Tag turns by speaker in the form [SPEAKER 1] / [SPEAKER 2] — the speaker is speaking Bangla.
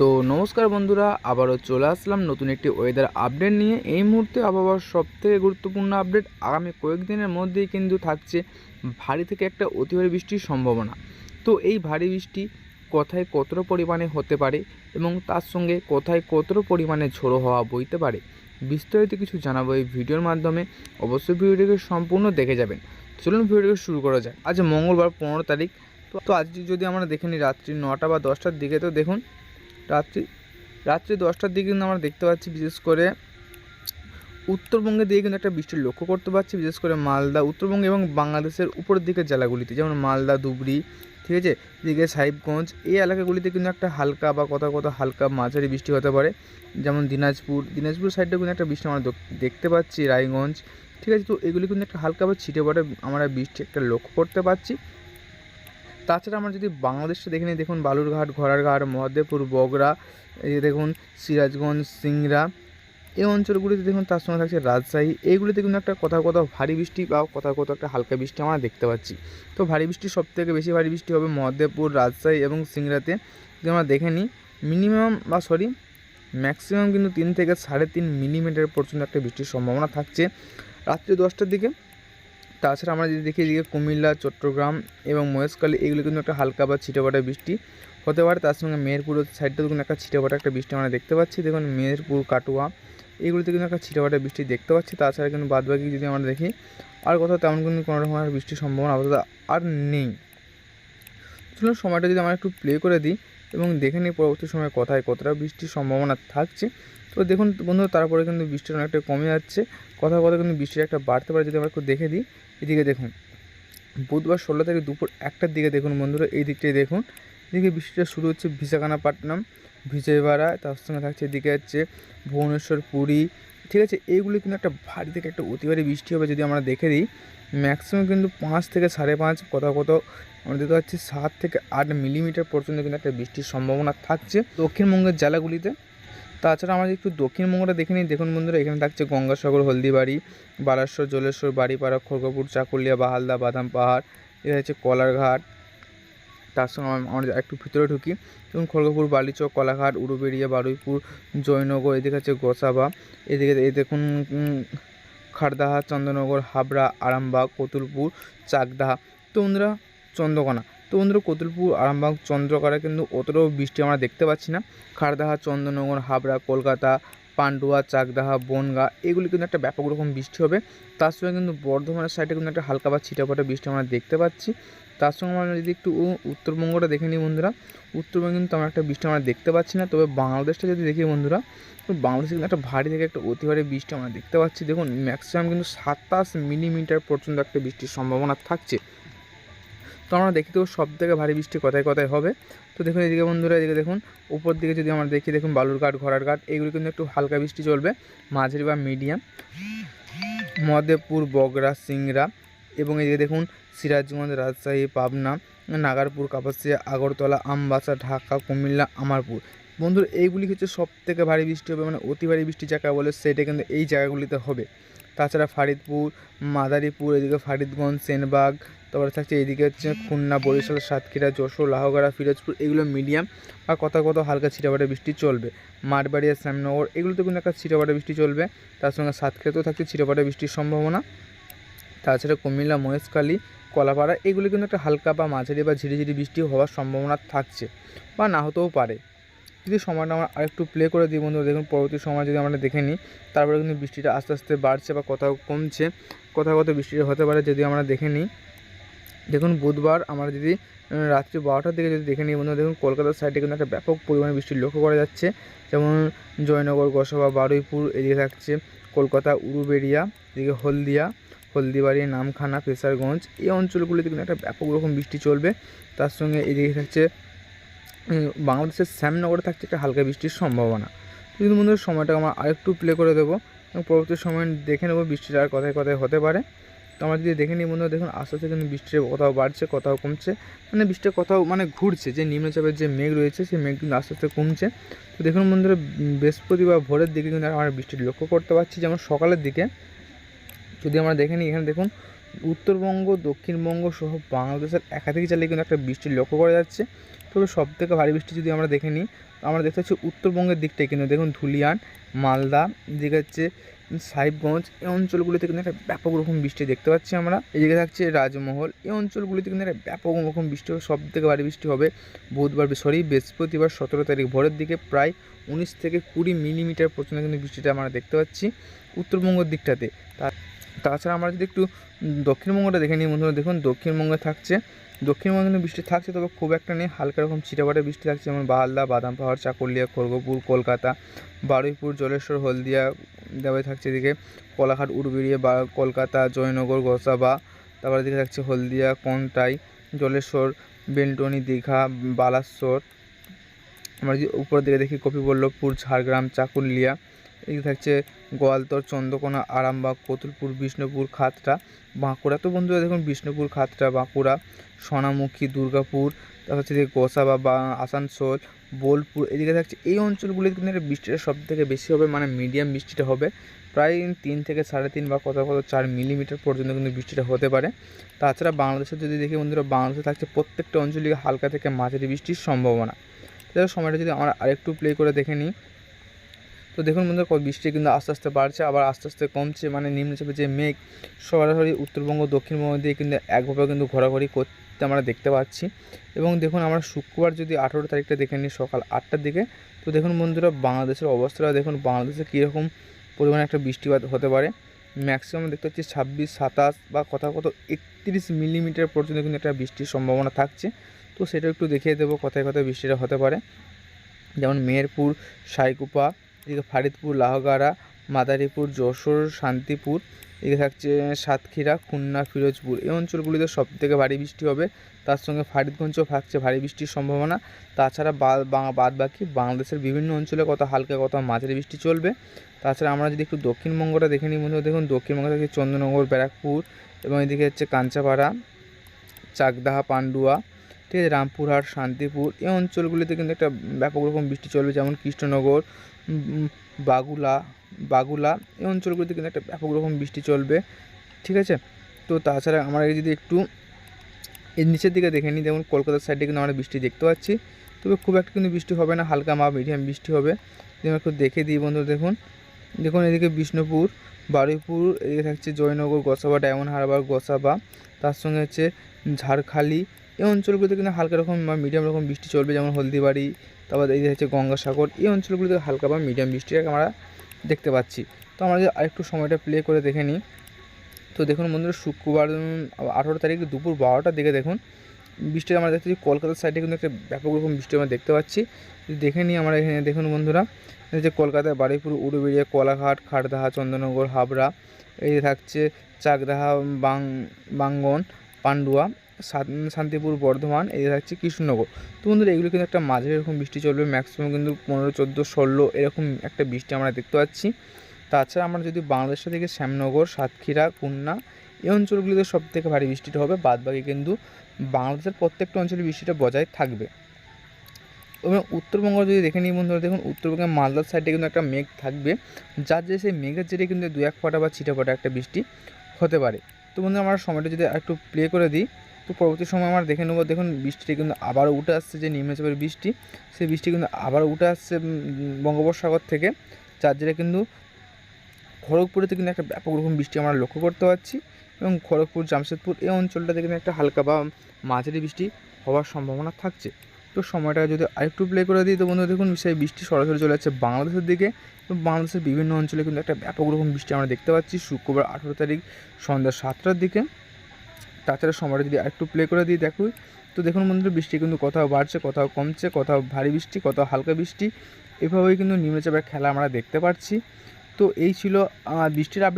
[SPEAKER 1] তো নমস্কার বন্ধুরা, আবারও চলে আসলাম নতুন একটি ওয়েদার আপডেট নিয়ে। এই মুহূর্তে আবহাওয়ার সবথেকে গুরুত্বপূর্ণ আপডেট আগামী কয়েকদিনের মধ্যেই কিন্তু থাকছে ভারী থেকে একটা অতি ভারী বৃষ্টির সম্ভাবনা। তো এই ভারী বৃষ্টি কোথায় কতটা পরিমাণে হতে পারে এবং তার সঙ্গে কোথায় কতটা পরিমাণে ঝোড়ো হওয়া বইতে পারে বিস্তারিত কিছু জানাব এই ভিডিওর মাধ্যমে। অবশ্যই ভিডিওটিকে সম্পূর্ণ দেখে যাবেন। চলুন ভিডিওটিকে শুরু করা যায় আজ মঙ্গলবার পনেরো তারিখ। তো তো আজ যদি আমরা দেখে নিই রাত্রি নটা বা দশটার দিকে, তো দেখুন রাত্রি রাত্রি দশটার দিকে কিন্তু আমরা দেখতে পাচ্ছি, বিশেষ করে উত্তরবঙ্গের দিকে কিন্তু একটা বৃষ্টি লক্ষ্য করতে পারছি, বিশেষ করে মালদা, উত্তরবঙ্গ এবং বাংলাদেশের উপরের দিকের জেলাগুলিতে, যেমন মালদা, ধুবড়ি, ঠিক আছে? এদিকে সাহিবগঞ্জ, এই এলাকাগুলিতে কিন্তু একটা হালকা বা কোথাও কোথাও হালকা মাঝারি বৃষ্টি হতে পারে। যেমন দিনাজপুর দিনাজপুর সাইডেও কিন্তু একটা বৃষ্টি আমরা দেখতে পাচ্ছি, রায়গঞ্জ, ঠিক আছে? তো এগুলি কিন্তু একটা হালকা বা ছিটে পড়ে আমরা বৃষ্টি একটা লক্ষ্য করতে পারছি। তাছাড়া আমরা যদি বাংলাদেশটা দেখে নিই, দেখুন বালুরঘাট, ঘোড়ারঘাট, মহাদেবপুর বগরা এই দেখুন সিরাজগঞ্জ, সিংড়া, এই অঞ্চলগুলিতে দেখুন তার সঙ্গে থাকছে রাজশাহী। এইগুলিতে কিন্তু একটা কোথাও কোথাও ভারী বৃষ্টি বা কোথাও কোথাও একটা হালকা বৃষ্টি আমরা দেখতে পাচ্ছি। তো ভারী বৃষ্টি সব থেকে বেশি ভারী বৃষ্টি হবে মহাদেবপুর, রাজশাহী এবং সিংড়াতে। যদি আমরা দেখে নিই, মিনিমাম বা সরি, ম্যাক্সিমাম কিন্তু তিন থেকে সাড়ে তিন মিলিমিটার পর্যন্ত একটা বৃষ্টির সম্ভাবনা থাকছে। রাত্রি দশটার দিকে তাছাড়া আমরা যদি দেখি এদিকে কুমিল্লা, চট্টগ্রাম এবং মহেশখালী, এগুলো কিন্তু একটা হালকা বা ছিটেফাটা বৃষ্টি হতে পারে। তার সঙ্গে মেহেরপুর সাইডটাও কিন্তু একটা ছিটেফাটা একটা বৃষ্টি আমরা দেখতে পাচ্ছি। দেখুন মেহেরপুর, কাটুয়া, এগুলিতে কিন্তু একটা ছিটেফাটা বৃষ্টি দেখতে পাচ্ছি। তাছাড়া কিন্তু বাদবাকি যদি আমরা দেখি, আর কোথাও তেমন কিন্তু কোনো রকম আর বৃষ্টির সম্ভাবনা আপাতত আর নেই। চলুন সময়টা যদি আমরা একটু প্লে করে দিই এবং দেখে নিই পরবর্তী সময়ে কোথায় কতটা বৃষ্টির সম্ভাবনা থাকছে। তো দেখুন বন্ধু তারপরে কিন্তু বৃষ্টিটা অনেকটা কমে যাচ্ছে। কথা কোথাও কিন্তু বৃষ্টির একটা বাড়তে পারে যদি আমরা একটু দেখে দিই। এদিকে দেখুন, বুধবার ষোলো তারিখ দুপুর একটার দিকে দেখুন বন্ধুরা, এই দিকটাই দেখুন। এদিকে বৃষ্টিটা শুরু হচ্ছে বিশাখানাপাট্টনম বিজয়বাড়া, তার সঙ্গে থাকছে, এদিকে হচ্ছে ভুবনেশ্বর, পুরী। ঠিক আছে, এইগুলি কিন্তু একটা ভারী থেকে একটা অতি ভারী বৃষ্টি হবে যদি আমরা দেখে দিই। ম্যাক্সিমাম কিন্তু পাঁচ থেকে সাড়ে পাঁচ কোথাও কোথাও আমরা দেখতে পাচ্ছি সাত থেকে আট মিলিমিটার পর্যন্ত কিন্তু একটা বৃষ্টির সম্ভাবনা থাকছে দক্ষিণবঙ্গের জেলাগুলিতে। তাছাড়া যদি একটু দক্ষিণবঙ্গটা দেখে নিই, দেখুন বন্ধুরা, এখানে থাকছে গঙ্গাসাগর, হলদিবাড়ি বারাসর জলেশ্বর, বাড়িপাড়া, খড়গপুর, চাকুলিয়া, বাহালদা, বাদাম পাহাড় এটা হচ্ছে কলারঘাট। তার সঙ্গে আম- আমরা একটু ভিতরে ঢুকি। যেমন খড়গপুর, বালিচক কলাঘাট উড়ুবেড়িয়া বারুইপুর, জয়নগর, এদিকে আছে গোসাবা, এদিকে এই দেখুন খারদাহা চন্দ্রনগর, হাবড়া, আরামবাগ, কতুলপুর চাকদাহা তো বন্ধুরা চন্দ্রকোনা। তো কতুলপুর, আরামবাগ চন্দ্রকোনা কিন্তু অতটাও বৃষ্টি আমরা দেখতে পাচ্ছি না। খারদাহা চন্দ্রনগর, হাবড়া, কলকাতা, পান্ডুয়া চাকদাহা বনগা, এগুলি কিন্তু একটা ব্যাপক রকম বৃষ্টি হবে। তার সঙ্গে কিন্তু বর্ধমানের সাইডে কিন্তু একটা হালকা বা ছিটাফাটা বৃষ্টি আমরা দেখতে পাচ্ছি। তার সঙ্গে আমরা যদি একটু উত্তরবঙ্গটা দেখে নিই বন্ধুরা, উত্তরবঙ্গে কিন্তু আমরা একটা বৃষ্টি আমরা দেখতে পাচ্ছি না, তবে বাংলাদেশটা যদি দেখি বন্ধুরা, তো বাংলাদেশে কিন্তু একটা ভারী থেকে একটা অতি ভারী বৃষ্টি আমরা দেখতে পাচ্ছি। দেখুন ম্যাক্সিমাম কিন্তু সাতাশ মিলিমিটার পর্যন্ত একটা বৃষ্টির সম্ভাবনা থাকছে। তো আমরা দেখি তো সব থেকে ভারী বৃষ্টি কোথায় কোথায় হবে। তো দেখুন এদিকে বন্ধুরা, এদিকে দেখুন, উপর দিকে যদি আমরা দেখি, দেখুন বালুরঘাট, ঘোড়ারঘাট, এগুলো কিন্তু একটু হালকা বৃষ্টি চলবে, মাঝারি বা মিডিয়াম মদেবপুর বগরা সিংড়া এবং এদিকে দেখুন সিরাজগঞ্জ রাজশাহী, পাবনা, নাগারপুর, কাপাসিয়া, আগরতলা, আমবাসা, ঢাকা, কুমিল্লা, আমারপুর। বন্ধুরা, এইগুলি হচ্ছে সব থেকে ভারী বৃষ্টি হবে মানে অতি ভারী বৃষ্টি যাকে বলে সেটা কিন্তু এই জায়গাগুলিতে হবে। তাছাড়া ফারিদপুর, মাদারীপুর, এদিকে ফারিদগঞ্জ, সেনবাগ, তারপরে থাকছে এদিকে হচ্ছে খুলনা, বরিশাল, সাতক্ষীরা, যশোর লাহগাড়া ফিরোজপুর, এগুলো মিডিয়াম আর কোথাও কোথাও হালকা ছিটাফাটা বৃষ্টি চলবে। মাঠবাড়িয়া, শ্যামনগর, এগুলোতে কিন্তু একটা ছিটাফাটা বৃষ্টি চলবে। তার সঙ্গে সাতক্ষীরাতেও থাকছে ছিটাফাটা বৃষ্টির সম্ভাবনা। তাছাড়া কুমিল্লা, মহেশখালী কলাপাড়া, এগুলো কিন্তু একটা হালকা বা মাঝারি বা ঝিরিঝিরি বৃষ্টি হওয়ার সম্ভাবনা থাকছে বা না হতেও পারে। যদি সময়টা আমরা আরেকটু প্লে করে দিই বন্ধুরা, দেখুন পরবর্তী সময় যদি আমরা দেখে নিই, তারপরে কিন্তু বৃষ্টিটা আস্তে আস্তে বাড়ছে বা কোথাও কমছে, কোথাও কোথাও বৃষ্টিটা হতে পারে যদি আমরা দেখে নিই। দেখুন বুধবার আমরা যদি রাত্রি বারোটার দিকে যদি দেখে নিই বন্ধু দেখুন কলকাতার সাইডে কিন্তু একটা ব্যাপক পরিমাণে বৃষ্টি লক্ষ্য করা যাচ্ছে। যেমন জয়নগর, গোসাবা, বারুইপুর এদিকে থাকছে, কলকাতা, উরুবেড়িয়া, এদিকে হলদিয়া হলদিবাড়ি, নামখানা পেশারগঞ্জ এই অঞ্চলগুলিতে কিন্তু একটা ব্যাপক রকম বৃষ্টি চলবে। তার সঙ্গে এদিকে থাকছে বাংলাদেশের শ্যামনগরে থাকছে একটা হালকা বৃষ্টির সম্ভাবনা। কিন্তু বন্ধুদের সময়টা আমরা আরেকটু প্লে করে দেবো এবং পরবর্তী সময় দেখে নেব বৃষ্টিটা আর কোথায় কোথায় হতে পারে। তো আমরা যদি দেখে নিই বন্ধুরা, দেখুন আস্তে আস্তে কিন্তু বৃষ্টির কোথাও বাড়ছে, কোথাও কমছে। মানে বৃষ্টির কোথাও মানে ঘুরছে, যে নিম্নচাপের যে মেঘ রয়েছে, সেই মেঘ কিন্তু আস্তে আস্তে কমছে। তো দেখুন বন্ধুরা বৃহস্পতিবার ভোরের দিকে কিন্তু আমরা বৃষ্টির লক্ষ্য করতে পারছি। যেমন সকালের দিকে যদি আমরা দেখে নিই, এখানে দেখুন, উত্তরবঙ্গ, দক্ষিণবঙ্গ সহ বাংলাদেশের একাধিক জেলায় কিন্তু একটা বৃষ্টি লক্ষ্য করা যাচ্ছে। তবে সব থেকে ভারী বৃষ্টি যদি আমরা দেখে নিই, আমরা দেখতে পাচ্ছি উত্তরবঙ্গের দিকটায় কিন্তু দেখুন ধুলিয়ান, মালদা, এদিকে হচ্ছে সাহেবগঞ্জ, এই অঞ্চলগুলিতে কিন্তু একটা ব্যাপক রকম বৃষ্টি দেখতে পাচ্ছি আমরা। এদিকে থাকছে রাজমহল, এই অঞ্চলগুলিতে কিন্তু একটা ব্যাপক রকম বৃষ্টি হবে সব থেকে ভারী বৃষ্টি হবে বুধবার, সরি, বৃহস্পতিবার, সতেরো তারিখ ভোরের দিকে, প্রায় উনিশ থেকে কুড়ি মিলিমিটার পর্যন্ত কিন্তু বৃষ্টিটা আমরা দেখতে পাচ্ছি উত্তরবঙ্গের দিকটাতে। তা- তাছাড়া আমরা যদি একটু দক্ষিণবঙ্গটা দেখে নিই বন্ধুরা, দেখুন দক্ষিণবঙ্গে থাকছে, দক্ষিণবঙ্গে কিন্তু বৃষ্টি থাকছে, তবে খুব একটা নেই, হালকা রকম ছিটাফাটা বৃষ্টি থাকছে, যেমন বাহালদা বাদাম পাহাড়, চাকুলিয়া, খড়গপুর, কলকাতা, বারুইপুর, জলেশ্বর, হলদিয়া দেওয়া থাকছে এদিকে, কোলাঘাট উড়বেড়িয়া বা কলকাতা, জয়নগর, গোসাবা, তারপরে এদিকে থাকছে হলদিয়া, কন্টাই, জলেশ্বর, বেলটনি, দীঘা, বালাসোর, আমরা যদি উপরের দিকে দেখি, কপিবল্লভপুর, ঝাড়গ্রাম, চাকুলিয়া এদিকে থাকছে গোয়ালতর, চন্দ্রকোনা, আরামবাগ, কতুলপুর, বিষ্ণুপুর, খাতড়া, বাঁকুড়া। তো বন্ধুরা, দেখুন বিষ্ণুপুর, খাতড়া, বাঁকুড়া, সোনামুখী, দুর্গাপুর, তারপর হচ্ছে এদিকে গোসাবা, বা আসানসোল, বোলপুর, এদিকে থাকছে এই অঞ্চলগুলিতে কিন্তু বৃষ্টিটা সব থেকে বেশি হবে মানে মিডিয়াম বৃষ্টিটা হবে। প্রায় তিন থেকে সাড়ে তিন বা কত কত চার মিলিমিটার পর্যন্ত কিন্তু বৃষ্টিটা হতে পারে। তাছাড়া বাংলাদেশে যদি দেখি বন্ধুরা, বাংলাদেশে থাকছে প্রত্যেকটা অঞ্চলে হালকা থেকে মাঝারি বৃষ্টির সম্ভাবনা। তাহলে সময়টা যদি আমরা আরেকটু প্লে করে দেখে নিই। তো দেখুন বন্ধুরা কত বৃষ্টি কিন্তু আস্তে আস্তে বাড়ছে, আবার আস্তে আস্তে কমছে মানে নিম্নচাপের যে মেঘ, সরাসরি উত্তরবঙ্গ, দক্ষিণবঙ্গ দিয়ে কিন্তু একভাবে কিন্তু ঘোরাঘুরি করতে আমরা দেখতে পাচ্ছি। এবং দেখুন, আমরা শুক্রবার যদি আঠেরো তারিখটা দেখে নিই, সকাল আটটার দিকে, তো দেখুন বন্ধুরা, বাংলাদেশের অবস্থাটা দেখুন, বাংলাদেশে কীরকম পরিমাণে একটা বৃষ্টিপাত হতে পারে। ম্যাক্সিমাম দেখতে পাচ্ছি ছাব্বিশ, সাতাশ বা কোথাও কোথাও একত্রিশ মিলিমিটার পর্যন্ত কিন্তু একটা বৃষ্টির সম্ভাবনা থাকছে। তো সেটা একটু দেখিয়ে দেবো, কথায় কথায় বৃষ্টিটা হতে পারে। যেমন মেহেরপুর, সাইকুপা এদিকে ফারিদপুর, লাহগাড়া, মাদারীপুর, যশোর, শান্তিপুর, এদিকে থাকছে সাতক্ষীরা, খুলনা, ফিরোজপুর। এই অঞ্চলগুলিতে সব থেকে ভারী বৃষ্টি হবে। তার সঙ্গে ফারিদগঞ্জও থাকছে ভারী বৃষ্টির সম্ভাবনা। তাছাড়া বাদ বাকি বাংলাদেশের বিভিন্ন অঞ্চলে কত হালকা কত মাঝারি বৃষ্টি চলবে। তাছাড়া আমরা যদি একটু দক্ষিণবঙ্গটা দেখে নিই বন্ধু দেখুন দক্ষিণবঙ্গ থেকে চন্দ্রনগর, ব্যারাকপুর এবং এদিকে হচ্ছে কাঞ্চাপাড়া, চাকদাহা, পান্ডুয়া, ঠিক আছে, রামপুরহাট, শান্তিপুর। এই অঞ্চলগুলিতে কিন্তু একটা ব্যাপক রকম বৃষ্টি চলবে, যেমন কৃষ্ণনগর বাগুলা বাগুলা এই অঞ্চলগুলিতে কিন্তু একটা ব্যাপক রকম বৃষ্টি চলবে, ঠিক আছে? তো তাছাড়া আমরা যদি একটু এর নিচের দিকে দেখে নিই যেমন কলকাতার সাইডে কিন্তু আমরা বৃষ্টি দেখতে পাচ্ছি। তবে খুব একটা কিন্তু বৃষ্টি হবে না, হালকা মা মিডিয়াম বৃষ্টি হবে। আমরা একটু দেখে দিই বন্ধু, দেখুন দেখুন এদিকে বিষ্ণুপুর, বারুইপুর, এদিকে থাকছে জয়নগর, গোসাবা, ডায়মন্ড হারবার, গোসাবা, তার সঙ্গে হচ্ছে ঝাড়খালি এই অঞ্চলগুলিতে কিন্তু হালকা রকম বা মিডিয়াম রকম বৃষ্টি চলবে, যেমন হলদিবাড়ি, তারপর এই হচ্ছে গঙ্গাসাগর, এই অঞ্চলগুলিতে হালকা বা মিডিয়াম বৃষ্টি আমরা দেখতে পাচ্ছি। তো আমরা যদি আরেকটু সময়টা প্লে করে দেখে নিই। তো দেখুন বন্ধুরা, শুক্রবার আঠেরো তারিখ দুপুর বারোটার দিকে দেখুন বৃষ্টি আমরা দেখতে পাচ্ছি, কলকাতার সাইডে কিন্তু একটা ব্যাপক রকম বৃষ্টি আমরা দেখতে পাচ্ছি। দেখে নিই আমরা এখানে, দেখুন বন্ধুরা যে কলকাতায় বারুইপুর উড়ুবেড়িয়া কলাঘাট, খাটদাহা, চন্দননগর, হাবড়া, এই থাকছে চাকদাহা, বাং, বাঙ্গন, পান্ডুয়া শান্তিপুর, বর্ধমান যে থাকছে কৃষ্ণনগর। তো বন্ধুরা, এগুলো কিন্তু একটা মাঝারি এরকম বৃষ্টি চলবে ম্যাক্সিমাম কিন্তু পনেরো, চোদ্দ, ষোলো, এরকম একটা বৃষ্টি আমরা দেখতে পাচ্ছি। তাছাড়া আমরা যদি বাংলাদেশের থেকে শ্যামনগর, সাতক্ষীরা, খুলনা, এই অঞ্চলগুলিতে সব থেকে ভারী বৃষ্টিটা হবে। বাদবাকি কিন্তু বাংলাদেশের প্রত্যেকটা অঞ্চলে বৃষ্টিটা বজায় থাকবে। এবং উত্তরবঙ্গ যদি দেখে নিই বন্ধুরা, দেখুন উত্তরবঙ্গের মালদার সাইডে কিন্তু একটা মেঘ থাকবে। যার যে সেই মেঘের জেরে কিন্তু দু এক ফোঁটা বা ছিটা ফোঁটা একটা বৃষ্টি হতে পারে। তো বন্ধুরা, আমরা সময়টা যদি একটু প্লে করে দিই তো পরবর্তী সময় আমরা দেখে নেব। দেখুন, বৃষ্টিটা কিন্তু আবারও উঠে আসছে, যে নিম্নচাপের বৃষ্টি, সেই বৃষ্টি কিন্তু আবারও উঠে আসছে বঙ্গোপসাগর থেকে। যার জেরে কিন্তু খড়গপুরেতে কিন্তু একটা ব্যাপক রকম বৃষ্টি আমরা লক্ষ্য করতে পারছি এবং খড়গপুর, জামশেদপুর এই অঞ্চলটাতে কিন্তু একটা হালকা বা মাঝারি বৃষ্টি হওয়ার সম্ভাবনা থাকছে। তো সময়টা যদি আরেকটু প্লে করে দিই, তো বন্ধু দেখুন, সেই বৃষ্টি সরাসরি চলে যাচ্ছে বাংলাদেশের দিকে এবং বাংলাদেশের বিভিন্ন অঞ্চলে কিন্তু একটা ব্যাপক রকম বৃষ্টি আমরা দেখতে পাচ্ছি শুক্রবার আঠেরো তারিখ সন্ধ্যা সাতটার দিকে। তাছাড়া সময়টা যদি একটু প্লে করে দিই দেখুই তো দেখুন বন্ধুরা, বৃষ্টি কিন্তু কোথাও বাড়ছে, কোথাও কমছে, কোথাও ভারী বৃষ্টি, কোথাও হালকা বৃষ্টি। এভাবেই কিন্তু নিম্নচাপের খেলা আমরা দেখতে পাচ্ছি। তো এই ছিল বৃষ্টির আপডেট